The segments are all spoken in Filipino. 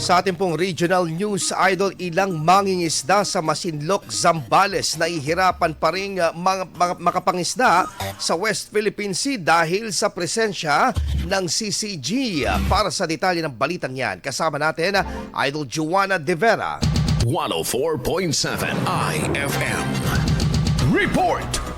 Sa ating pong regional news, idol, ilang mangingisda sa Masinloc, Zambales nahihirapan pa rin uh, mga, mga- makapangisda sa West Philippine Sea dahil sa presensya ng CCG. Para sa detalye ng balitang yan, kasama natin uh, idol Juana De Vera. 104.7 IFM. Report!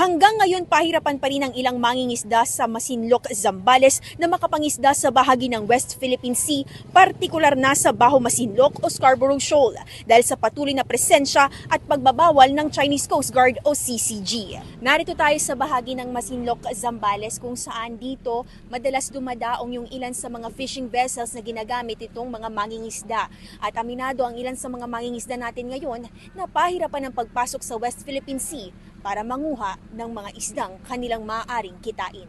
Hanggang ngayon, pahirapan pa rin ang ilang mangingisda sa Masinloc, Zambales na makapangisda sa bahagi ng West Philippine Sea, partikular na sa Baho Masinloc o Scarborough Shoal dahil sa patuloy na presensya at pagbabawal ng Chinese Coast Guard o CCG. Narito tayo sa bahagi ng Masinloc, Zambales kung saan dito madalas dumadaong yung ilan sa mga fishing vessels na ginagamit itong mga mangingisda. At aminado ang ilan sa mga mangingisda natin ngayon na pahirapan ng pagpasok sa West Philippine Sea para manguha ng mga isdang kanilang maaaring kitain.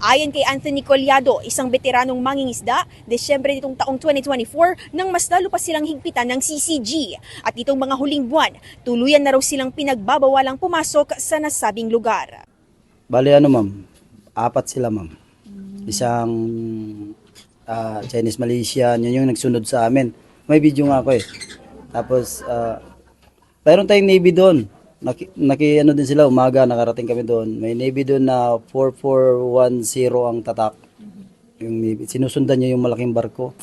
Ayon kay Anthony Collado, isang veteranong mangingisda, Desyembre nitong taong 2024 nang mas lalo pa silang higpitan ng CCG. At itong mga huling buwan, tuluyan na raw silang pinagbabawalang pumasok sa nasabing lugar. Bali ano ma'am, apat sila ma'am. Isang ah, Chinese Malaysian, yun yung nagsunod sa amin. May video nga ako eh. Tapos, uh, mayroon tayong Navy doon. Naki, naki ano din sila, umaga nakarating kami doon. May Navy doon na 4410 ang tatak. Yung Navy. Sinusundan niya yung malaking barko.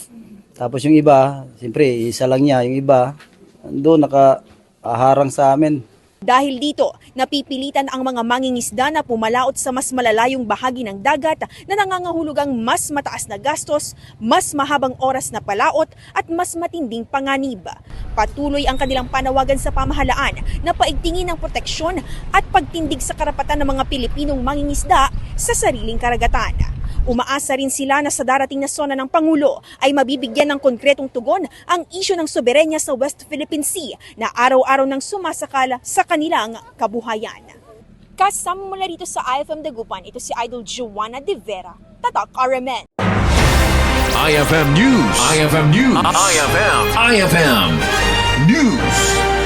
Tapos yung iba, siyempre, isa lang niya. Yung iba, doon nakaharang sa amin. Dahil dito, napipilitan ang mga mangingisda na pumalaot sa mas malalayong bahagi ng dagat na nangangahulugang mas mataas na gastos, mas mahabang oras na palaot at mas matinding panganib. Patuloy ang kanilang panawagan sa pamahalaan na paigtingin ang proteksyon at pagtindig sa karapatan ng mga Pilipinong mangingisda sa sariling karagatan. Umaasa rin sila na sa darating na sona ng Pangulo ay mabibigyan ng konkretong tugon ang isyo ng soberenya sa West Philippine Sea na araw-araw nang sumasakala sa kanilang kabuhayan. Kasama mula rito sa IFM Dagupan, ito si Idol Joanna De Vera, Tatak RMN. IFM News. IFM News. IFM. IFM News.